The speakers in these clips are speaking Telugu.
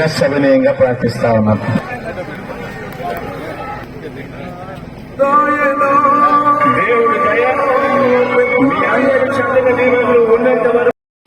ఉంచవలసిందిగా సవినయంగా ప్రార్థిస్తా ఉన్నాను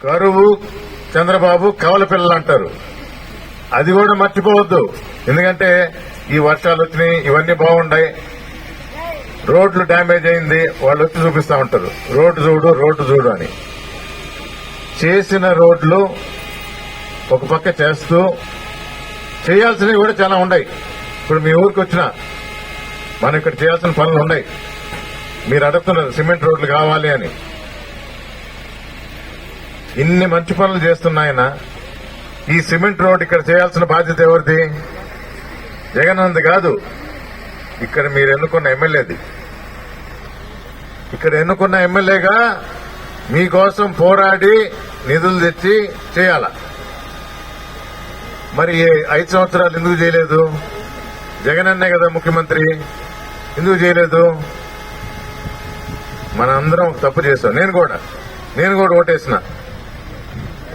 కరువు చంద్రబాబు కవల పిల్లలు అంటారు. అది కూడా మర్చిపోవద్దు. ఎందుకంటే ఈ వర్షాలు వచ్చినాయి ఇవన్నీ బాగున్నాయి రోడ్లు డ్యామేజ్ అయింది వాళ్ళు వచ్చి చూపిస్తా ఉంటారు. రోడ్డు చూడు రోడ్డు చూడు అని. చేసిన రోడ్లు ఒక పక్క చేస్తూ చేయాల్సినవి కూడా చాలా ఉన్నాయి. ఇప్పుడు మీ ఊరికి వచ్చిన మనం ఇక్కడ చేయాల్సిన పనులు ఉన్నాయి. మీరు అడుగుతున్నారు సిమెంట్ రోడ్లు కావాలి అని. ఇన్ని మంచి పనులు చేస్తున్నాయన. ఈ సిమెంట్ రోడ్ ఇక్కడ చేయాల్సిన బాధ్యత ఎవరిది? జగనంద్ కాదు. ఇక్కడ మీరు ఎన్నుకున్న ఎమ్మెల్యేది. ఇక్కడ ఎన్నుకున్న ఎమ్మెల్యేగా మీకోసం పోరాడి నిధులు తెచ్చి చేయాలా. మరి ఐదు సంవత్సరాలు ఎందుకు చేయలేదు? జగనన్నే కదా ముఖ్యమంత్రి. ఎందుకు చేయలేదు? మన అందరం తప్పు చేసాం నేను కూడా. నేను కూడా ఓటేసిన.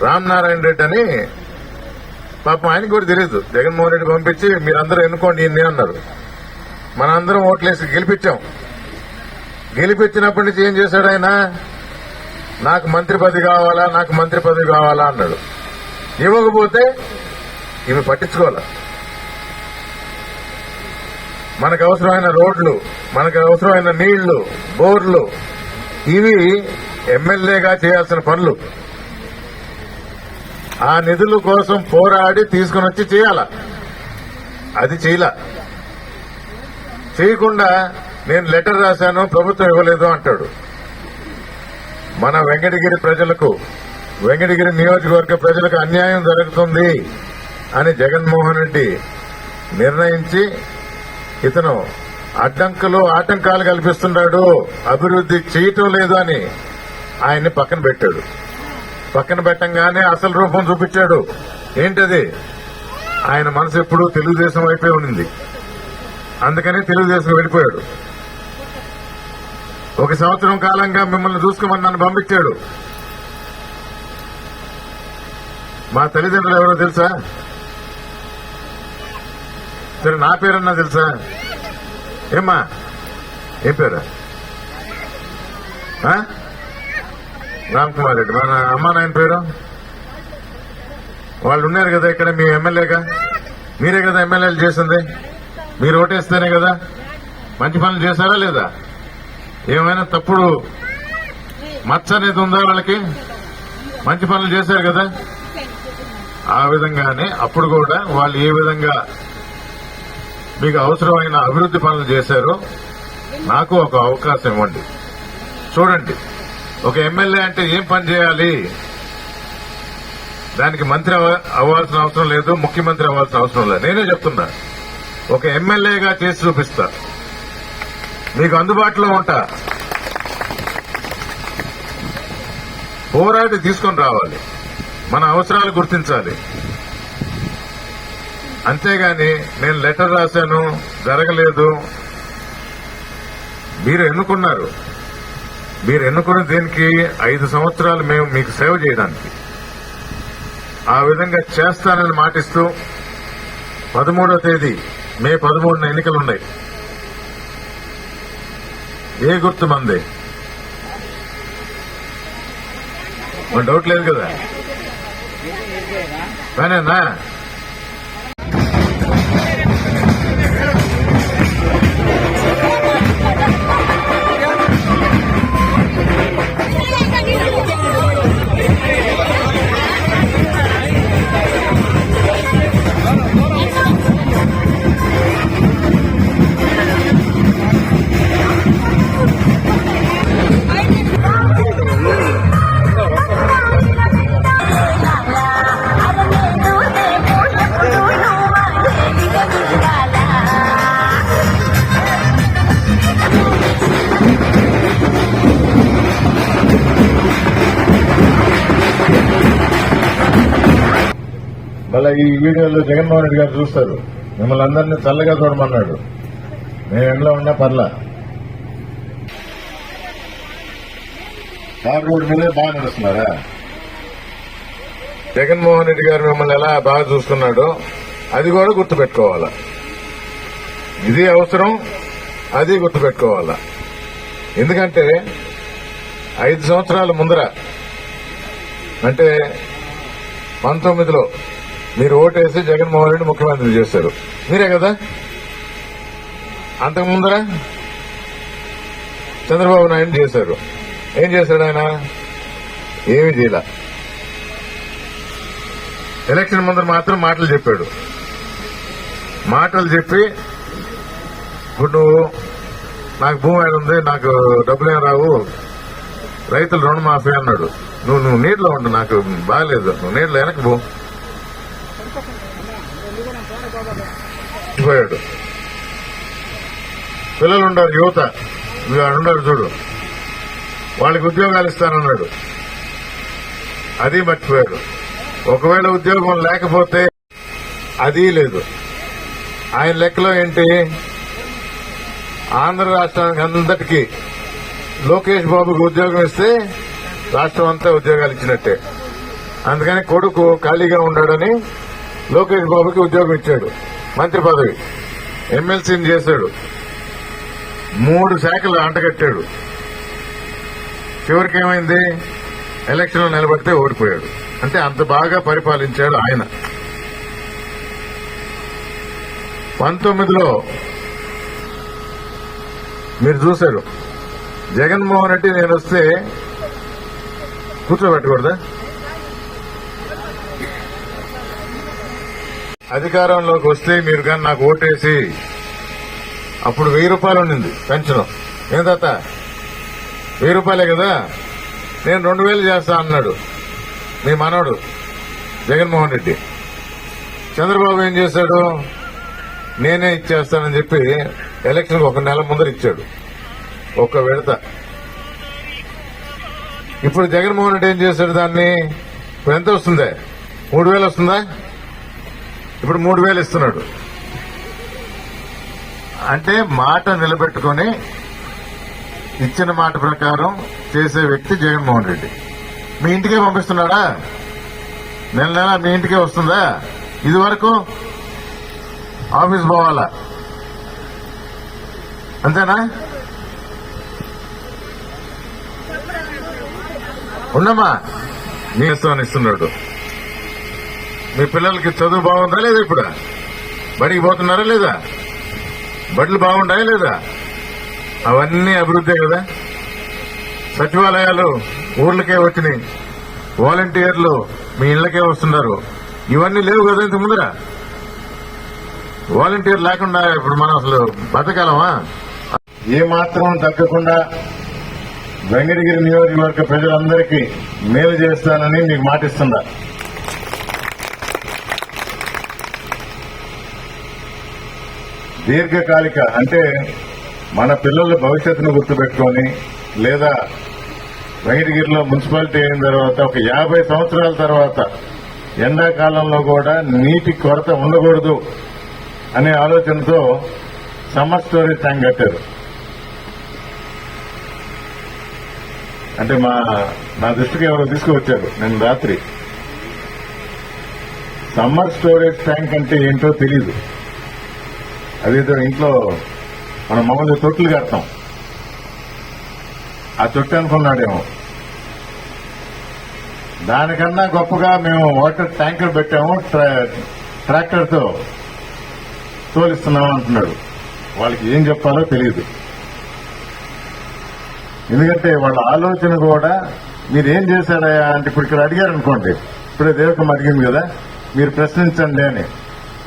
రామ్ నారాయణ రెడ్డి అని పాపం ఆయనకు కూడా తెలియదు జగన్మోహన్ రెడ్డి పంపించి మీరందరూ ఎన్నుకోండి ఈయన్ని అన్నారు. మనందరం ఓట్లేసి గెలిపించాం. గెలిపించినప్పటి నుంచి ఏం చేశాడు ఆయన? నాకు మంత్రి పదవి కావాలా? నాకు మంత్రి పదవి కావాలా అన్నాడు. ఇవ్వకపోతే ఇవి పట్టించుకోవాలి? మనకు అవసరమైన రోడ్లు మనకు అవసరమైన నీళ్ళు బోర్లు ఇవి ఎమ్మెల్యేగా చేయాల్సిన పనులు. ఆ నిధుల కోసం పోరాడి తీసుకుని వచ్చి చేయాల? అది చేయాల. చేయకుండా నేను లెటర్ రాశాను ప్రభుత్వం ఇవ్వలేదు అంటాడు. మన వెంకటగిరి ప్రజలకు వెంకటగిరి నియోజకవర్గ ప్రజలకు అన్యాయం జరుగుతుంది. అని జగన్మోహన్ రెడ్డి నిర్ణయించి ఇతను అడ్డంకులు ఆటంకాలు కల్పిస్తున్నాడు. అభివృద్ధి చేయటం లేదు అని ఆయన్ని పక్కన పెట్టాడు. పక్కన పెట్టంగానే అసలు రూపం చూపించాడు. ఏంటది? ఆయన మనసు ఎప్పుడూ తెలుగుదేశం వైపే ఉంది అందుకని తెలుగుదేశం వెళ్ళిపోయాడు. ఒక సంవత్సరం కాలంగా మిమ్మల్ని చూసుకోమని నన్ను పంపించాడు. మా తల్లిదండ్రులు ఎవరో తెలుసా? సరే నా పేరన్నా తెలుసా? ఏమ్మా? ఏం పేరు? రామ్ కుమార్ రెడ్డి. మన అమ్మా నాయన పేరు? వాళ్ళు ఉన్నారు కదా ఇక్కడ మీ ఎమ్మెల్యేగా? మీరే కదా ఎమ్మెల్యేలు చేసింది? మీరు ఓటేస్తేనే కదా? మంచి పనులు చేశారా లేదా? ఏమైనా తప్పుడు మచ్చ అనేది ఉందా వాళ్ళకి? మంచి పనులు చేశారు కదా? ఆ విధంగానే అప్పుడు కూడా వాళ్ళు ఏ విధంగా మీకు అవసరమైన అభివృద్ధి పనులు చేశారో నాకు ఒక అవకాశం ఇవ్వండి. చూడండి ఒక ఎమ్మెల్యే అంటే ఏం పని చేయాలి? దానికి మంత్రి అవ- అవ్వాల్సిన అవసరం లేదు ముఖ్యమంత్రి అవ్వాల్సిన అవసరం లేదు. నేనే చెప్తున్నా ఒక ఎమ్మెల్యేగా చేసి చూపిస్తా. మీకు అందుబాటులో ఉంటా. పోరాటి తీసుకొని రావాలి. మన అవసరాలు గుర్తించాలి. అంతేగాని నేను లెటర్ రాశాను జరగలేదు. మీరు ఎన్నుకున్నారు? మీరు ఎన్నుకున్న దీనికి ఐదు సంవత్సరాలు మేము మీకు సేవ చేయడానికి. ఆ విధంగా చేస్తానని మాటిస్తూ పదమూడో తేదీ మే పదమూడున ఎన్నికలున్నాయి. ఏ గుర్తు మంది? డౌట్ లేదు కదా? పనేనా ఈ వీడియోలో జగన్మోహన్ రెడ్డి గారు చూస్తారు. మిమ్మల్ని అందరినీ చల్లగా చూడమన్నాడు. మేము ఎండలో ఉన్నా పర్లా. మీదే బాగా నడుస్తున్నారా? జగన్మోహన్ రెడ్డి గారు మిమ్మల్ని ఎలా బాగా చూస్తున్నాడో అది కూడా గుర్తుపెట్టుకోవాలా. ఇది అవసరం అది గుర్తుపెట్టుకోవాలా. ఎందుకంటే ఐదు సంవత్సరాల ముందర అంటే పంతొమ్మిదిలో మీరు ఓటేసి జగన్మోహన్ రెడ్డి ముఖ్యమంత్రి చేశారు మీరే కదా? అంతకు ముందర చంద్రబాబు నాయుడు చేశారు. ఏం చేశాడు ఆయన? ఏమి చేయలే. ఎలక్షన్ ముందర మాత్రం మాటలు చెప్పాడు. మాటలు చెప్పి ఇప్పుడు నువ్వు నాకు భూమి ఆయన ఉంది నాకు డబ్బులు ఏం రావు రైతులు రుణమాఫీ అన్నాడు. నువ్వు నువ్వు నీటిలో ఉండు నాకు బాగలేదు. నువ్వు నీటిలో వెనక్కి పో. పోయాడు పిల్లలు ఉండరు యువత వీళ్ళు చూడు. వాళ్ళకి ఉద్యోగాలు ఇస్తానన్నాడు. అది మర్చిపోయాడు ఒకవేళ ఉద్యోగం లేకపోతే అది లేదు. ఆయన లెక్కలో ఏంటి? ఆంధ్ర రాష్ట్రానికి అందరికీ లోకేష్ బాబుకి ఉద్యోగం ఇస్తే రాష్ట్రం అంతా ఉద్యోగాలు ఇచ్చినట్టే. అందుకని కొడుకు ఖాళీగా ఉన్నాడని లోకేష్ బాబుకి ఉద్యోగం ఇచ్చాడు. మంత్రి పదవి. ఎమ్మెల్సీని చేశాడు. మూడు శాఖలు అంటగట్టాడు. చివరికి ఏమైంది? ఎలక్షన్లో నిలబడితే ఓడిపోయాడు. అంటే అంత బాగా పరిపాలించాడు ఆయన. పంతొమ్మిదిలో మీరు చూశారు. జగన్మోహన్ రెడ్డి నేను వస్తే కూర్చోబెట్టకూడదా? అధికారంలోకి వస్తే మీరు కానీ నాకు ఓటేసి అప్పుడు వెయ్యి రూపాయలు ఉండింది పెన్షన్. ఏం తాత? వెయ్యి రూపాయలే కదా? నేను రెండు వేలు చేస్తా అన్నాడు మీ మనవడు జగన్మోహన్ రెడ్డి. చంద్రబాబు ఏం చేశాడు? నేనే ఇచ్చేస్తానని చెప్పి ఎలక్షన్ ఒక నెల ముందర ఇచ్చాడు. ఒక్క విడత. ఇప్పుడు జగన్మోహన్ రెడ్డి ఏం చేశాడు దాన్ని? ఇప్పుడు ఎంత వస్తుందే? మూడు వేలు వస్తుందా? ఇప్పుడు మూడు వేలు ఇస్తున్నాడు. అంటే మాట నిలబెట్టుకొని ఇచ్చిన మాట ప్రకారం చేసే వ్యక్తి జగన్మోహన్ రెడ్డి. మీ ఇంటికే పంపిస్తున్నాడా? నెల నెల మీ ఇంటికే వస్తుందా? ఇది వరకు ఆఫీస్ పోవాలా? అంతేనా? ఉండమ్మా నీ ఇస్తామని ఇస్తున్నాడు మీ పిల్లలకి చదువు బాగుందా లేదా ఇప్పుడు? బడికి పోతున్నారా లేదా? బడులు బాగుంటాయా లేదా? అవన్నీ అభివృద్ధే కదా. సచివాలయాలు ఊర్లకే వచ్చినాయి. వాలంటీర్లు మీ ఇళ్ళకే వస్తున్నారు. ఇవన్నీ లేవు కదా ఇంత ముందర? వాలంటీర్ లేకుండా ఇప్పుడు మనం అసలు బతకాలమా? ఏ మాత్రం తగ్గకుండా వెంకటగిరి నియోజకవర్గ ప్రజలందరికీ మేలు చేస్తానని మీకు మాటిస్తుందా దీర్ఘకాలిక అంటే మన పిల్లల భవిష్యత్తును గుర్తుపెట్టుకొని లేదా వెంకటగిరిలో మున్సిపాలిటీ అయిన తర్వాత ఒక యాభై సంవత్సరాల తర్వాత ఎండాకాలంలో కూడా నీటి కొరత ఉండకూడదు అనే ఆలోచనతో సమ్మర్ స్టోరేజ్ ట్యాంక్ కట్టారు. అంటే మా నా దృష్టికి ఎవరో తీసుకువచ్చారు నేను రాత్రి. సమ్మర్ స్టోరేజ్ ట్యాంక్ అంటే ఏంటో తెలీదు. అదేదో ఇంట్లో మనం మమ్మల్ని తొట్లు కడతాం. ఆ తొట్టు అనుకున్నాడేమో. దానికన్నా గొప్పగా మేము వాటర్ ట్యాంకర్ పెట్టాము ట్రా- ట్రాక్టర్తో తోలిస్తున్నాం అంటున్నాడు. వాళ్ళకి ఏం చెప్పాలో తెలియదు ఎందుకంటే వాళ్ళ ఆలోచన కూడా మీరు ఏం చేశారయ్యా అంటే ఇప్పుడు ఇక్కడ అడిగారు అనుకోండి. ఇప్పుడే దేవకం అడిగింది కదా మీరు ప్రశ్నించండి అని.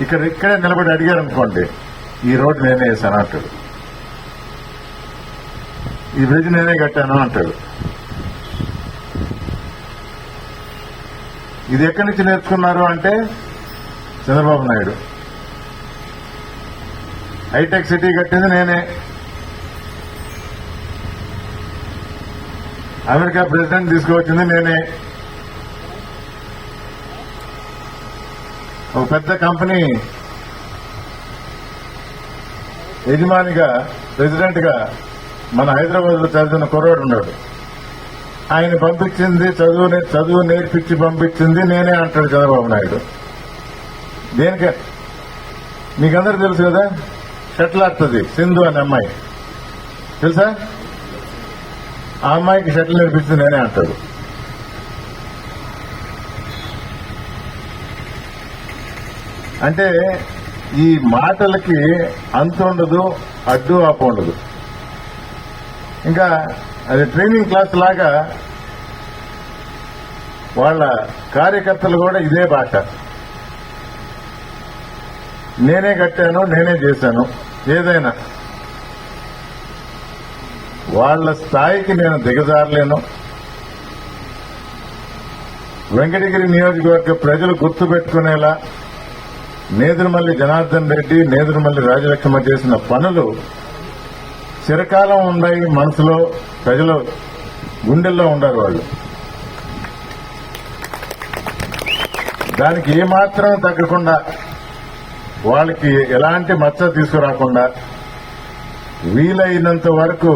ఇక్కడ ఇక్కడే నిలబడి అడిగారు అనుకోండి. ఈ రోడ్డు నేనే వేసాను అంటాడు. ఈ బ్రిడ్జ్ నేనే కట్టాను అంటాడు. ఇది ఎక్కడి నుంచి నేర్చుకున్నారు అంటే చంద్రబాబు నాయుడు. హైటెక్ సిటీ కట్టింది నేనే. అమెరికా ప్రెసిడెంట్ తీసుకువచ్చింది నేనే. ఒక పెద్ద కంపెనీ యజమానిగా ప్రెసిడెంట్గా మన హైదరాబాద్లో చదివిన కుర్రాడు ఉన్నాడు. ఆయన పంపించింది చదువు చదువు నేర్పించి పంపించింది నేనే అంటాడు చంద్రబాబు నాయుడు. దేనికే? మీకందరూ తెలుసు కదా షటిల్ ఆడుతుంది సింధు అనే అమ్మాయి. తెలుసా? ఆ అమ్మాయికి షటిల్ నేర్పించింది నేనే అంటాడు. అంటే ఈ మాటలకి అంతు ఉండదు అడ్డు ఆపు ఉండదు. ఇంకా అది ట్రైనింగ్ క్లాస్ లాగా వాళ్ళ కార్యకర్తలు కూడా ఇదే భాష నేనే కట్టాను నేనే చేశాను ఏదైనా. వాళ్ళ స్థాయికి నేను దిగజారలేను. వెంకటగిరి నియోజకవర్గ ప్రజలు గుర్తుపెట్టుకునేలా నేదురుమల్లి జనార్దన్ రెడ్డి నేదురుమల్లి రాజలక్ష్మ చేసిన పనులు చిరకాలం ఉన్నాయి మనసులో ప్రజలు గుండెల్లో ఉండరు వాళ్ళు. దానికి ఏమాత్రం తగ్గకుండా వాళ్ళకి ఎలాంటి మచ్చ తీసుకురాకుండా వీలైనంత వరకు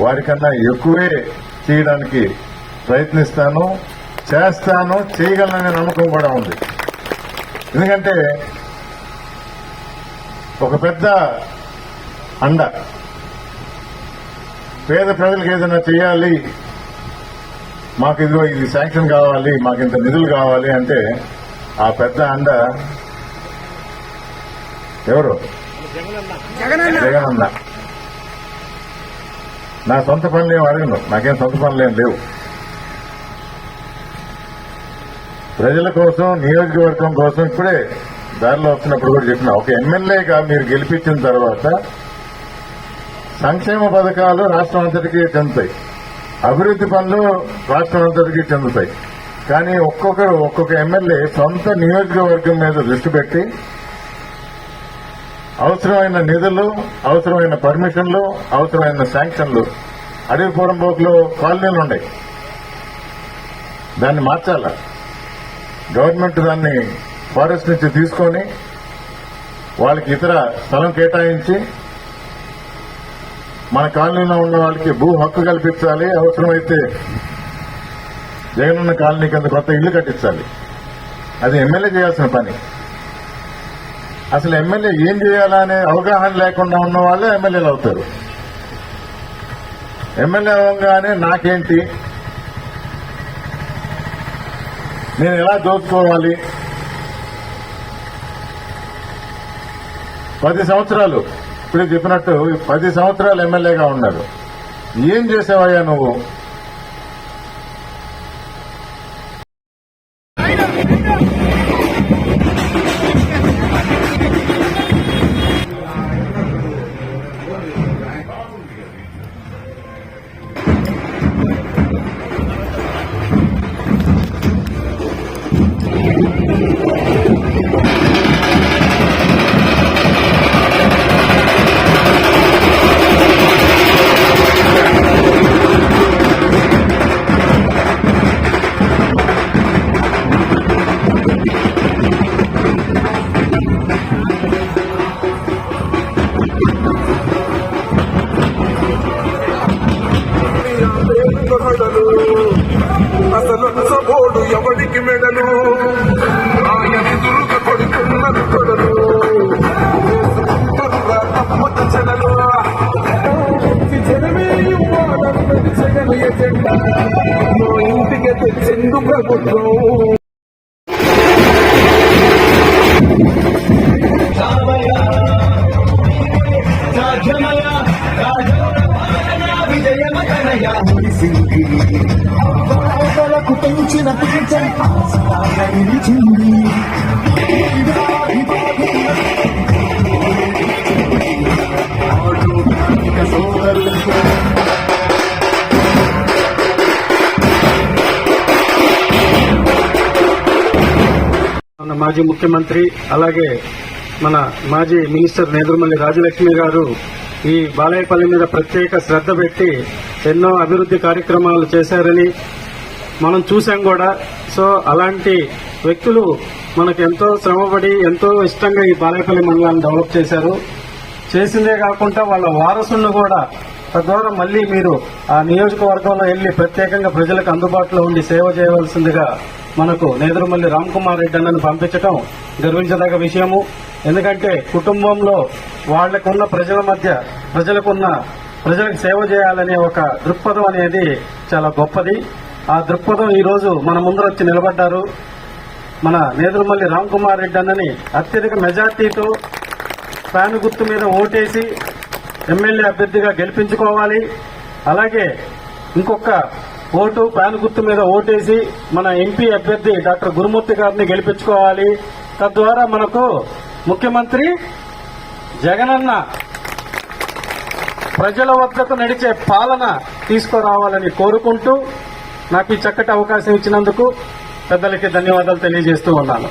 వారికన్నా ఎక్కువే చేయడానికి ప్రయత్నిస్తాను చేస్తాను చేయగలననే నమ్మకం కూడా ఉంది. ఎందుకంటే ఒక పెద్ద అండ. పేద ప్రజలకు ఏదైనా చేయాలి మాకు ఇదిగో ఇది శాంక్షన్ కావాలి మాకు ఇంత నిధులు కావాలి అంటే ఆ పెద్ద అండ ఎవరు? జగనన్న. నా సొంత పనులు ఏం అడగను. నాకేం సొంత పనులు ఏం లేవు. ప్రజల కోసం నియోజకవర్గం కోసం ఇప్పుడే దారిలో వస్తున్నప్పుడు కూడా చెప్పిన ఒక ఎమ్మెల్యేగా మీరు గెలిపించిన తర్వాత సంక్షేమ పథకాలు రాష్ట్రం అంతటికీ చెందుతాయి. అభివృద్ధి పనులు రాష్ట్రం అంతటికీ చెందుతాయి. కానీ ఒక్కొక్కరు ఒక్కొక్క ఎమ్మెల్యే సొంత నియోజకవర్గం మీద దృష్టి పెట్టి అవసరమైన నిధులు అవసరమైన పర్మిషన్లు అవసరమైన శాంక్షన్లు అడవి పోరంపోకులో కాలనీలు ఉన్నాయి. దాన్ని మార్చాలా? గవర్నమెంట్ దాన్ని ఫారెస్ట్ నుంచి తీసుకొని వాళ్ళకి ఇతర స్థలం కేటాయించి మన కాలనీలో ఉన్న వాళ్ళకి భూ హక్కు కల్పించాలి. అవసరమైతే జగనన్న కాలనీ కింద కొత్త ఇల్లు కట్టించాలి. అది ఎమ్మెల్యే చేయాల్సిన పని. అసలు ఎమ్మెల్యే ఏం చేయాలా అనే అవగాహన లేకుండా ఉన్న వాళ్ళే ఎమ్మెల్యేలు అవుతారు. ఎమ్మెల్యే అవగానే నాకేంటి? నేను ఎలా దోచుకోవాలి? పది సంవత్సరాలు ఇప్పుడు చెప్పినట్టు పది సంవత్సరాలు ఎమ్మెల్యేగా ఉన్నారు ఏం చేసావయ్యా నువ్వు? the rebel. మాజీ ముఖ్యమంత్రి అలాగే మన మాజీ మినిస్టర్ నేదురుమల్లి రాజలక్ష్మి గారు ఈ బాలాయపల్లి మీద ప్రత్యేక శ్రద్ధ పెట్టి ఎన్నో అభివృద్ధి కార్యక్రమాలు చేశారని మనం చూసాం కూడా. సో అలాంటి వ్యక్తులు మనకు ఎంతో శ్రమపడి ఎంతో ఇష్టంగా ఈ బాలాయపల్లి మండలాన్ని డెవలప్ చేశారు. చేసిందే కాకుండా వాళ్ళ వారసులను కూడా తద్వారా మళ్ళీ మీరు ఆ నియోజకవర్గంలో వెళ్ళి ప్రత్యేకంగా ప్రజలకు అందుబాటులో ఉండి సేవ చేయవలసిందిగా మనకు నేదురుమల్లి రామ్ కుమార్ రెడ్డి అన్నను పంపించడం గర్వించదగ్గ విషయము. ఎందుకంటే కుటుంబంలో వాళ్ళకున్న ప్రజల మధ్య ప్రజలకున్న ప్రజలకు సేవ చేయాలనే ఒక దృక్పథం అనేది చాలా గొప్పది. ఆ దృక్పథం ఈ రోజు మన ముందర వచ్చి నిలబడ్డారు. మన నేదురుమల్లి రామ్ కుమార్ రెడ్డి అన్నని అత్యధిక మెజార్టీతో ఫ్యాన్ గుర్తు మీద ఓటేసి ఎమ్మెల్యే అభ్యర్థిగా గెలిపించుకోవాలి. అలాగే ఇంకొక ఓటు ప్యాన్ గుర్తు మీద ఓటేసి మన ఎంపీ అభ్యర్థి డాక్టర్ గురుమూర్తి గారిని గెలిపించుకోవాలి. తద్వారా మనకు ముఖ్యమంత్రి జగనన్న ప్రజల వద్దకు నడిచే పాలన తీసుకురావాలని కోరుకుంటూ నాకు ఈ చక్కటి అవకాశం ఇచ్చినందుకు పెద్దలకి ధన్యవాదాలు తెలియజేస్తూ ఉన్నాను.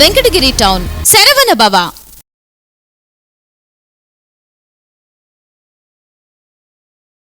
வெங்கடகிரி டவுன். சரவண